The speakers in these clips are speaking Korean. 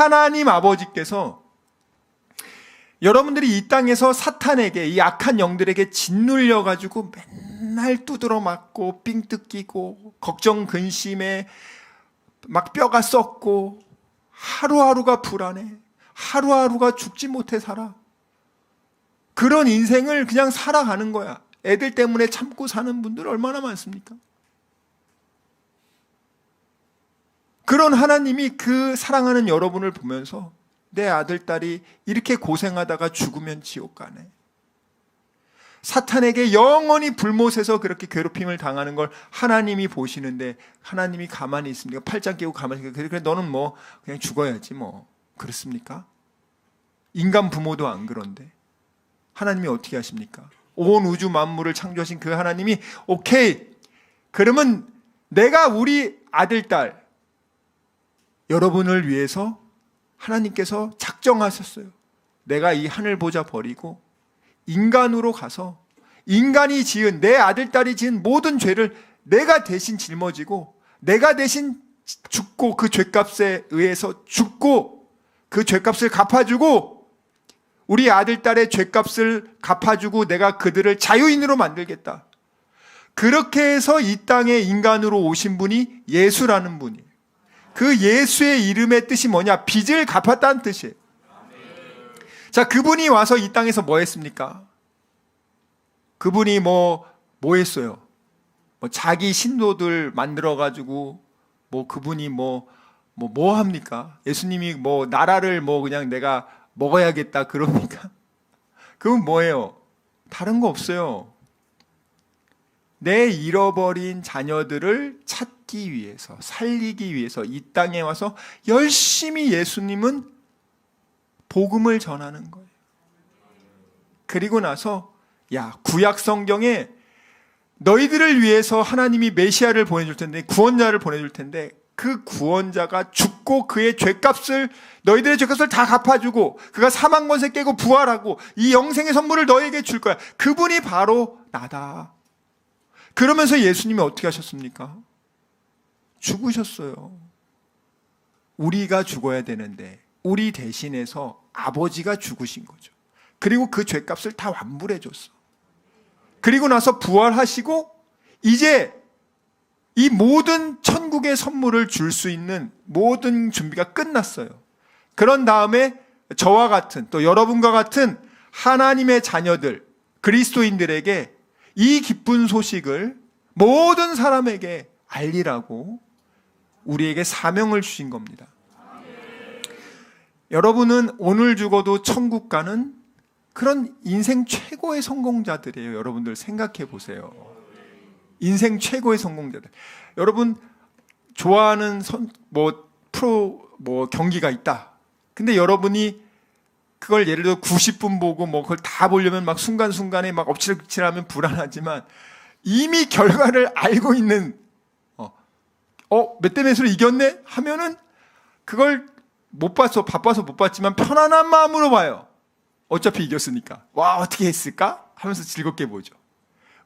하나님 아버지께서 여러분들이 이 땅에서 사탄에게 이 악한 영들에게 짓눌려 가지고 맨날 두드러 맞고 삥 뜯기고 걱정 근심에 막 뼈가 썩고 하루하루가 불안해. 하루하루가 죽지 못해 살아. 그런 인생을 그냥 살아가는 거야. 애들 때문에 참고 사는 분들 얼마나 많습니까? 그런 하나님이 그 사랑하는 여러분을 보면서 내 아들, 딸이 이렇게 고생하다가 죽으면 지옥 가네. 사탄에게 영원히 불못에서 그렇게 괴롭힘을 당하는 걸 하나님이 보시는데 하나님이 가만히 있습니까? 팔짱 끼고 가만히 있습니까? 그래 너는 뭐 그냥 죽어야지 뭐 그렇습니까? 인간 부모도 안 그런데 하나님이 어떻게 하십니까? 온 우주 만물을 창조하신 그 하나님이 오케이 그러면 내가 우리 아들 딸 여러분을 위해서 하나님께서 작정하셨어요. 내가 이 하늘 보자 버리고 인간으로 가서 인간이 지은 내 아들 딸이 지은 모든 죄를 내가 대신 짊어지고 내가 대신 죽고 그 죄값에 의해서 죽고 그 죄값을 갚아주고 우리 아들 딸의 죄값을 갚아주고 내가 그들을 자유인으로 만들겠다. 그렇게 해서 이 땅에 인간으로 오신 분이 예수라는 분이에요. 그 예수의 이름의 뜻이 뭐냐? 빚을 갚았다는 뜻이에요. 자, 그분이 와서 이 땅에서 뭐 했습니까? 그분이 뭐, 뭐 했어요? 뭐 자기 신도들 만들어가지고, 뭐 그분이 뭐, 뭐, 뭐 합니까? 예수님이 뭐 나라를 뭐 그냥 내가 먹어야겠다 그럽니까? 그건 뭐예요? 다른 거 없어요. 내 잃어버린 자녀들을 찾기 위해서, 살리기 위해서 이 땅에 와서 열심히 예수님은 복음을 전하는 거예요. 그리고 나서 야 구약 성경에 너희들을 위해서 하나님이 메시아를 보내줄 텐데 구원자를 보내줄 텐데 그 구원자가 죽고 그의 죄값을 너희들의 죄값을 다 갚아주고 그가 사망 권세 깨고 부활하고 이 영생의 선물을 너에게 줄 거야. 그분이 바로 나다. 그러면서 예수님이 어떻게 하셨습니까? 죽으셨어요. 우리가 죽어야 되는데 우리 대신해서 아버지가 죽으신 거죠. 그리고 그 죄값을 다 완불해 줬어. 그리고 나서 부활하시고 이제 이 모든 천국의 선물을 줄 수 있는 모든 준비가 끝났어요. 그런 다음에 저와 같은 또 여러분과 같은 하나님의 자녀들 그리스도인들에게 이 기쁜 소식을 모든 사람에게 알리라고 우리에게 사명을 주신 겁니다. 여러분은 오늘 죽어도 천국 가는 그런 인생 최고의 성공자들이에요. 여러분들 생각해 보세요. 인생 최고의 성공자들. 여러분 좋아하는 선, 뭐 프로 뭐 경기가 있다. 근데 여러분이 그걸 예를 들어 90분 보고 뭐 그걸 다 보려면 막 순간순간에 막 엎치락뒤치락하면 불안하지만 이미 결과를 알고 있는 어, 어, 몇대 몇으로 이겼네 하면은 그걸 못 봤어. 바빠서 못 봤지만 편안한 마음으로 봐요. 어차피 이겼으니까. 와, 어떻게 했을까? 하면서 즐겁게 보죠.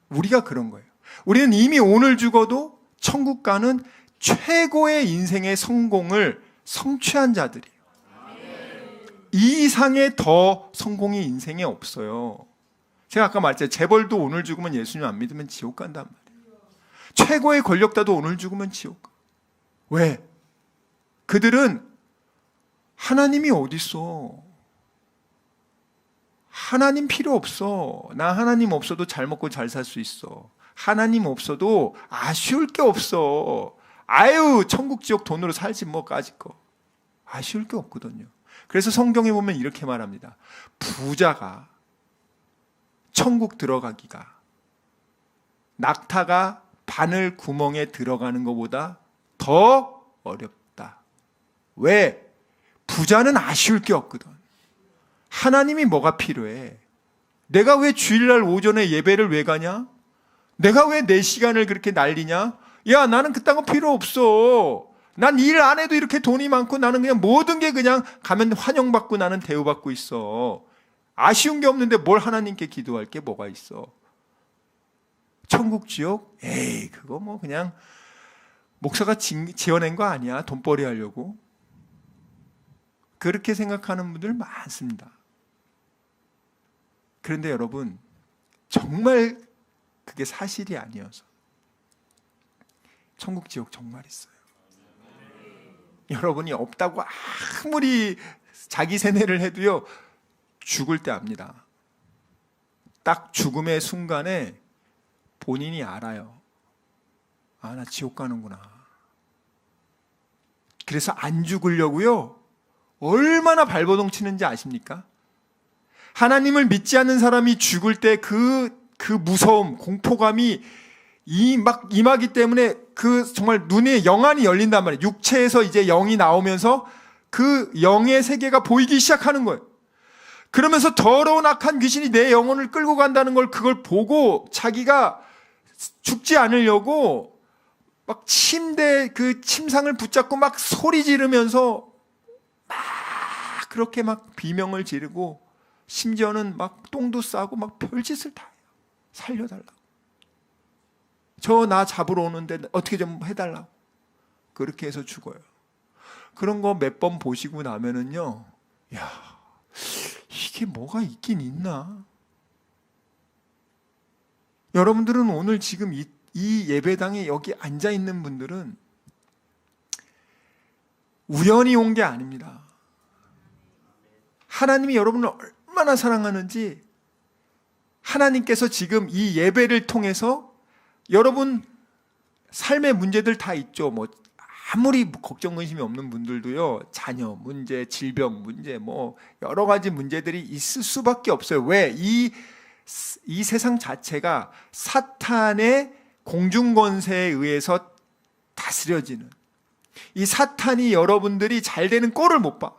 우리가 그런 거예요. 우리는 이미 오늘 죽어도 천국 가는 최고의 인생의 성공을 성취한 자들이에요. 이 이상의 더 성공이 인생에 없어요. 제가 아까 말했잖아요. 재벌도 오늘 죽으면 예수님 안 믿으면 지옥 간단 말이에요. 최고의 권력자도 오늘 죽으면 지옥 가. 왜? 그들은 하나님이 어딨어? 하나님 필요 없어. 나 하나님 없어도 잘 먹고 잘 살 수 있어. 하나님 없어도 아쉬울 게 없어. 아유, 천국 지옥 돈으로 살지 뭐까지 거. 아쉬울 게 없거든요. 그래서 성경에 보면 이렇게 말합니다. 부자가 천국 들어가기가 낙타가 바늘 구멍에 들어가는 것보다 더 어렵다. 왜? 부자는 아쉬울 게 없거든. 하나님이 뭐가 필요해? 내가 왜 주일날 오전에 예배를 왜 가냐? 내가 왜 내 시간을 그렇게 날리냐? 야, 나는 그딴 거 필요 없어. 난 일 안 해도 이렇게 돈이 많고 나는 그냥 모든 게 그냥 가면 환영받고 나는 대우받고 있어. 아쉬운 게 없는데 뭘 하나님께 기도할 게 뭐가 있어? 천국 지옥? 에이, 그거 뭐 그냥 목사가 지어낸 거 아니야. 돈벌이 하려고. 그렇게 생각하는 분들 많습니다. 그런데 여러분, 정말 그게 사실이 아니어서 천국 지옥 정말 있어요. 여러분이 없다고 아무리 자기 세뇌를 해도요 죽을 때 압니다. 딱 죽음의 순간에 본인이 알아요. 아, 나 지옥 가는구나. 그래서 안 죽으려고요. 얼마나 발버둥 치는지 아십니까? 하나님을 믿지 않는 사람이 죽을 때 그, 그 무서움, 공포감이 이막 임하기 때문에 그 정말 눈에 영안이 열린단 말이에요. 육체에서 이제 영이 나오면서 그 영의 세계가 보이기 시작하는 거예요. 그러면서 더러운 악한 귀신이 내 영혼을 끌고 간다는 걸 그걸 보고 자기가 죽지 않으려고 막 침대 그 침상을 붙잡고 막 소리 지르면서 막 그렇게 막 비명을 지르고 심지어는 막 똥도 싸고 막 별짓을 다 해요. 살려달라고. 저 나 잡으러 오는데 어떻게 좀 해달라고. 그렇게 해서 죽어요. 그런 거 몇 번 보시고 나면은요, 야, 이게 뭐가 있긴 있나? 여러분들은 오늘 지금 이, 이 예배당에 여기 앉아 있는 분들은 우연히 온 게 아닙니다. 하나님이 여러분을 얼마나 사랑하는지 하나님께서 지금 이 예배를 통해서 여러분 삶의 문제들 다 있죠. 뭐 아무리 걱정 근심이 없는 분들도요. 자녀 문제, 질병 문제 뭐 여러 가지 문제들이 있을 수밖에 없어요. 왜? 이 이 세상 자체가 사탄의 공중 권세에 의해서 다스려지는 이 사탄이 여러분들이 잘 되는 꼴을 못 봐.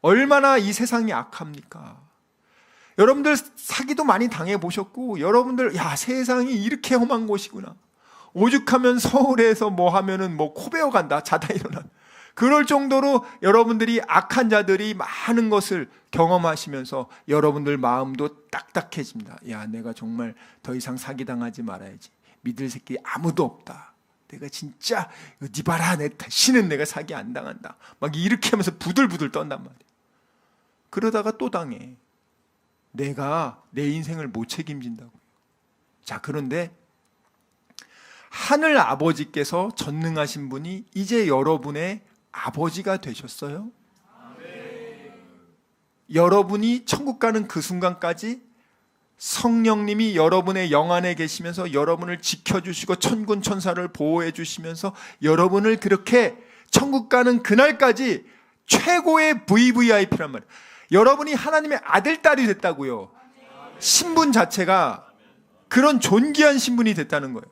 얼마나 이 세상이 악합니까? 여러분들 사기도 많이 당해 보셨고 여러분들 야 세상이 이렇게 험한 곳이구나. 오죽하면 서울에서 뭐 하면은 뭐 코베어 간다 자다 일어나. 그럴 정도로 여러분들이 악한 자들이 많은 것을 경험하시면서 여러분들 마음도 딱딱해집니다. 야, 내가 정말 더 이상 사기당하지 말아야지. 믿을 새끼 아무도 없다. 내가 진짜 니 봐라 내 다시는 내가 사기 안 당한다. 막 이렇게 하면서 부들부들 떤단 말이야. 그러다가 또 당해. 내가 내 인생을 못 책임진다고요. 자, 그런데 하늘 아버지께서 전능하신 분이 이제 여러분의 아버지가 되셨어요? 여러분이 천국 가는 그 순간까지 성령님이 여러분의 영 안에 계시면서 여러분을 지켜주시고 천군 천사를 보호해 주시면서 여러분을 그렇게 천국 가는 그날까지 최고의 VVIP란 말이에요. 여러분이 하나님의 아들, 딸이 됐다고요. 신분 자체가 그런 존귀한 신분이 됐다는 거예요.